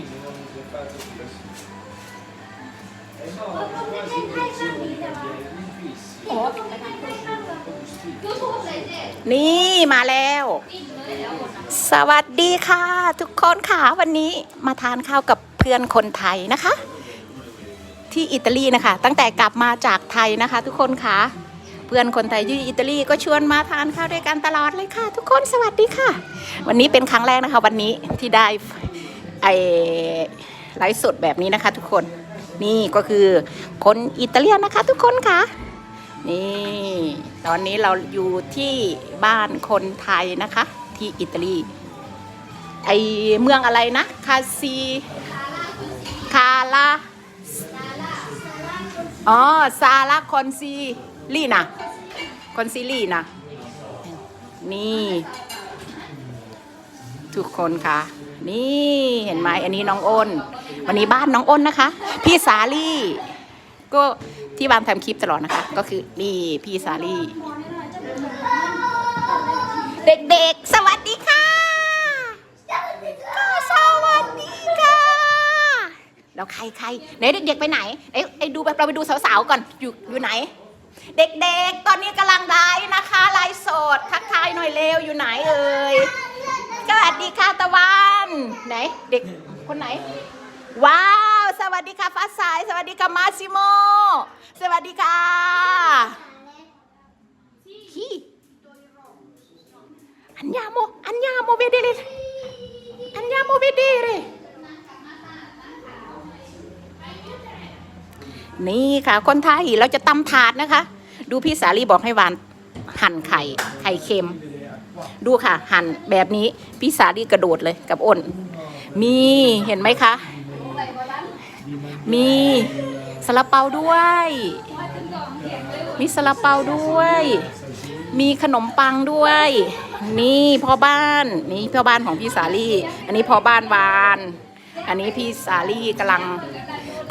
bambini non le fate così. Eh no, Ma come quasi che fai insieme cammina? ai piedi, fissi. โอ้ไม่ได้ไม่ได้ค่ะ Un po' di stile. ยูทูบเลยเจ๊นี่มาแล้ว สวัสดีค่ะ ทุกคนค่ะวันนี้มาทานข้าวกับเพื่อนคนไทยนะคะ ที่อิตาลีนะคะ ตั้งแต่กลับมาจากไทยนะคะ ทุกคนค่ะ เพื่อนคนไทยที่อิตาลีก็ชวนมาทานข้าวด้วยกันตลอดเลยค่ะ ทุกคนสวัสดีค่ะ วันนี้เป็นครั้งแรกนะคะ วันนี้ที่ได้ ไอไลฟ์สดแบบนี้นะคะทุกคนนี่ก็คือคนอิตาเลียนนะคะทุกคนค่ะนี่ตอนนี้เราอยู่ที่บ้านคนไทยนะคะ ที่อิตาลีไอเมืองอะไรนะคาซีคาลาอ๋อซาลาคอนซีลีนะคอนซีลีนะนี่ ทุกคนค่ะ นี่เห็นไหมอันนี้น้องอ้น วันนี้บ้านน้องอ้นนะคะ พี่สาลี่ ก็ที่บ้านทำคลิปตลอดนะคะ ก็คือนี่พี่สาลี่ เด็กๆ สวัสดีค่ะก็สวัสดีค่ะแล้วใครใครไหนเด็กๆไปไหนไอ้ไอ้ดูแบบเราไปดูสาวๆก่อนอยู่อยู่ไหน เด็กๆ ตอนนี้กำลังไลฟ์นะคะไลฟ เด็กคนไหน ว้าว สวัสดีค่ะฟ้าสาย สวัสดีค่ะมาซิโม สวัสดีค่ะฮี Andiamo, andiamo a vedere. Andiamo a vedere. นี่ค่ะ คนไทยเราจะตำถาดนะคะ ดูพี่สาลีบอกให้หวานหั่นไข่ ไข่เค็ม ดูค่ะ หั่นแบบนี้ พี่สาลีกระโดดเลยกับอ้น มีเห็นไหมคะ มีสลาเปาด้วย มีสลาเปาด้วย มีขนมปังด้วย นี่พ่อบ้านนี่พ่อบ้านของพี่สาลี่ อันนี้พ่อบ้านวาน อันนี้พี่สาลี่กำลัง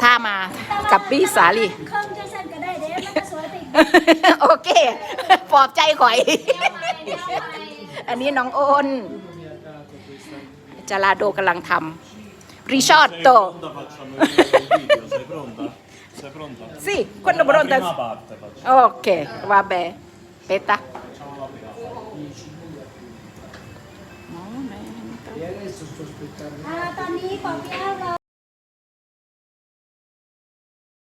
ท่ามากับพี่สาลี่โอเคปลอบใจข่อย อันนี้น้องโอน จาราโดกำลังทำริชอต Sei โต pronta? Facciamo vedere il video. Sei pronta? Sei pronta? สิคนโบรอน La แต่ prima parte facciamo. โอเคว่าแบเปตา E adesso sto aspettando. อ่าตอนนี้ของพี่แอ้วเรา